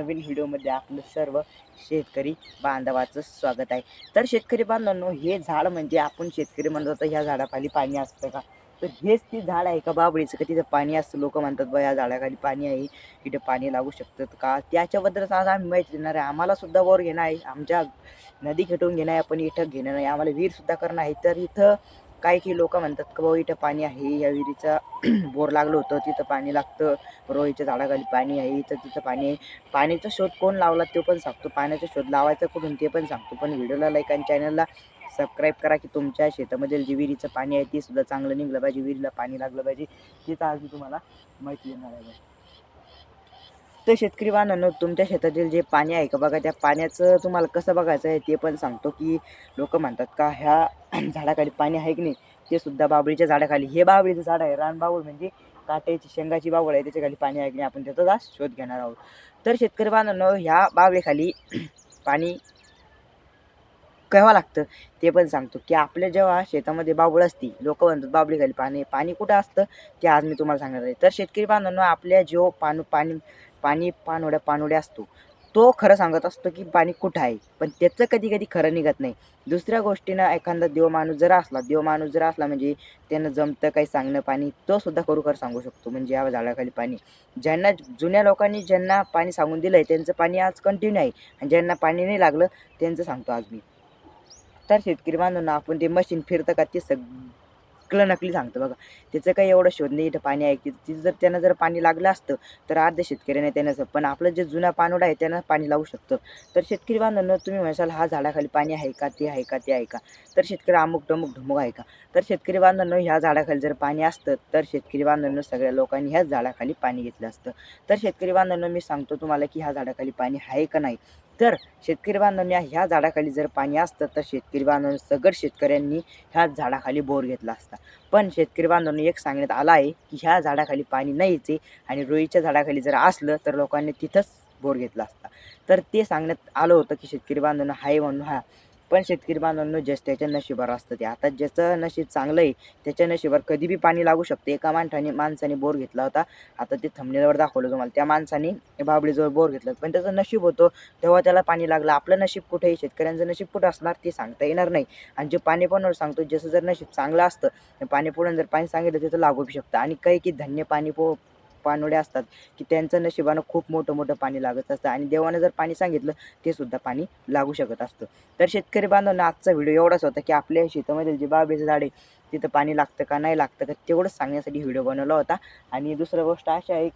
नवीन व्हिडिओमध्ये आपलं सर्व शेतकरी बांधवाचं स्वागत आहे. तर शेतकरी बांधवांनो हे झाड म्हणजे आपण शेतकरी म्हणतो तर ह्या झाडाखाली पाणी असतं का? तर हेच ते झाड आहे का बाबळीचं? का तिथं पाणी असतं? लोक म्हणतात बा या झाडाखाली पाणी आहे. इथं पाणी लागू शकतं का? त्याच्याबद्दलच आज आम्ही माहिती देणार आहे. आम्हालासुद्धा वर घेणं आहे. आमच्या नदी खेटून घेणं आहे. आपण इथं घेणं नाही. आम्हाला विहीरसुद्धा करणं आहे. तर इथं काही काही लोक म्हणतात की बाबा इथं पाणी आहे या विहिरीचा बोर लागलं होतं तिथं पाणी लागतं. रोहीच्या झाडाखाली पाणी आहे इथं तिथं पाणी आहे. पाण्याचा शोध कोण लावला तो पण सांगतो. पाण्याचा शोध लावायचा कुठून ते पण सांगतो. पण व्हिडिओला लाईक आणि चॅनलला सबस्क्राईब करा की तुमच्या शेतामधील जी विहिरीचं पाणी आहे ते सुद्धा चांगलं निघलं पाहिजे विहिरीला पाणी लागलं पाहिजे. तेच आज मी तुम्हाला माहिती देणार आहे. तर शेतकरी बांधवांनो तुमच्या शेतातील जे पाणी आहे का बघा त्या पाण्याचं तुम्हाला कसं बघायचं आहे ते पण सांगतो की लोक म्हणतात का ह्या झाडाखाली पाणी आहे की नाही ते सुद्धा बाबळीच्या झाडाखाली. हे बाबळीचं झाड आहे रानबावळ म्हणजे काट्याची शेंगाची बावळ आहे त्याच्याखाली पाणी आहे की नाही आपण त्याचा शोध घेणार आहोत. तर शेतकरी बांधवांनो ह्या बावळीखाली पाणी केव्हा लागतं ते पण सांगतो की आपल्या जेव्हा शेतामध्ये बाबळ असती लोक म्हणतात बाबळीखाली पाणी पाणी कुठं असतं ते आज मी तुम्हाला सांगणार आहे. तर शेतकरी बांधवांनो आपल्या जो पाणी पाणी पाणी पानोड्या पाणवड्या असतो. तो खरं सांगत असतो की पाणी कुठं आहे? पण त्याचं कधी कधी खरं निघत नाही. दुसऱ्या गोष्टीनं एखादा देव माणूस जर असला देव माणूस जर असला म्हणजे त्यानं जमतं काही सांगणं पाणी तो सुद्धा खरोखर सांगू शकतो. म्हणजे या झाडाखाली पाणी. ज्यांना जुन्या लोकांनी ज्यांना पाणी सांगून दिलं आहे त्यांचं पाणी आज कंटिन्यू आहे. आणि ज्यांना पाणी नाही लागलं त्यांचं सांगतो आज मी. तर शेतकरी बांधवांना आपण ते मशीन फिरतं का ते सग नकली सांगतं बघा. त्याचं काही एवढं शोध नाही इथं पाणी आहे की तिथं जर त्यांना जर पाणी लागलं असतं तर अर्ध्या शेतकऱ्याने त्यानं पण आपलं जे जुना पानोडा आहे त्यांना पाणी लावू शकतं. तर शेतकरी बांधवांनो तुम्ही म्हणाल हा झाडाखाली पाणी आहे का? ते आहे का? ते आहे का? तर शेतकरी अमुक डमुक ढमुक आहे का? तर शेतकरी बांधवांनो ह्या झाडाखाली जर पाणी असतं तर शेतकरी बांधवांनो सगळ्या लोकांनी ह्याच झाडाखाली पाणी घेतलं असतं. तर शेतकरी बांधवांनो मी सांगतो तुम्हाला की ह्या झाडाखाली पाणी आहे का नाही? तर शेतकरी बांधवांनी ह्या झाडाखाली जर पाणी असतं तर शेतकरी बांधवांनी सगळं शेतकऱ्यांनी ह्या झाडाखाली बोर घेतला असता. पण शेतकरी बांधवांनी एक सांगण्यात आला आहे की ह्या झाडाखाली पाणी नाहीचे आणि रोईच्या झाडाखाली जर असलं तर लोकांनी तिथंच बोर घेतला असता. तर ते सांगण्यात आलं होतं की शेतकरी बांधवांना आहे म्हणून हा पण शेतकरी बांधवांनो जस त्याच्या नशिबावर असतं ते. आता ज्याचं नशीब चांगलं आहे त्याच्या नशिबावर कधी बी पाणी लागू शकते. एका माणसाने माणसाने बोर घेतला होता. आता ते थंबनेलवर दाखवलं तुम्हाला. त्या माणसाने बाबळीजवळ बोर घेतला पण त्याचं नशीब होतं तेव्हा त्याला पाणी लागलं. आपलं नशीब कुठे आहे? शेतकऱ्यांचं नशीब कुठं असणार? ते सांगता येणार नाही. आणि जे पाणी पण सांगतो जसं जर नशीब चांगलं असतं पाणी पुढून जर पाणी सांगितलं तिथं लागू शकतं. आणि काही की धन्य पाणी पो पानोडे असतात की त्यांचं नशिबानं खूप मोठं मोठं पाणी लागत असतं आणि देवानं जर पाणी सांगितलं ते सुद्धा पाणी लागू शकत असतं. तर शेतकरी बांधवांना आजचा व्हिडिओ एवढाच होता की आपल्या शेतामधील जे बाबेचं झाड आहे तिथं पाणी लागतं का नाही लागतं का तेवढंच सांगण्यासाठी व्हिडिओ बनवला होता. आणि दुसरं गोष्ट अशी आहे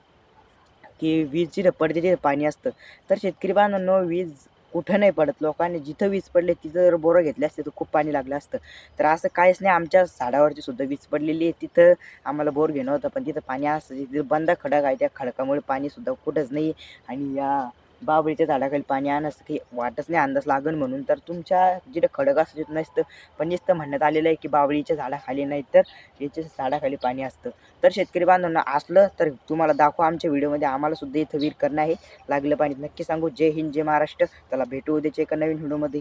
की वीज जिथं पडते तिथं पाणी असतं. तर शेतकरी बांधवांनो वीज कुठं नाही पडत. लोकांनी जिथं वीज पडले तिथं जर बोरं घेतले असते तर खूप पाणी लागलं असतं. तर असं काहीच नाही आमच्या झाडावरची सुद्धा वीज पडलेली आहे. तिथं आम्हाला बोर घेणं होतं पण तिथं पाणी असतं तिथं बंद खडक आहे. त्या खडकामुळे पाणीसुद्धा कुठंच नाही. आणि या बाबळीच्या झाडाखाली पाणी आणस की वाटच नाही अंदाज लागण म्हणून. तर तुमच्या जिथं खडक असत तिथं नसतं. पण नुसतं म्हणण्यात आलेलं आहे की बाबळीच्या झाडाखाली नाही तर याच्या झाडाखाली पाणी असतं. तर शेतकरी बांधवांना असलं तर तुम्हाला दाखवा. आमच्या व्हिडिओमध्ये आम्हाला सुद्धा इथं वीर करणं आहे. लागलं पाणी नक्की सांगू. जय हिंद जय महाराष्ट्र. त्याला भेटू उद्याच्या एका नवीन व्हिडिओमध्ये.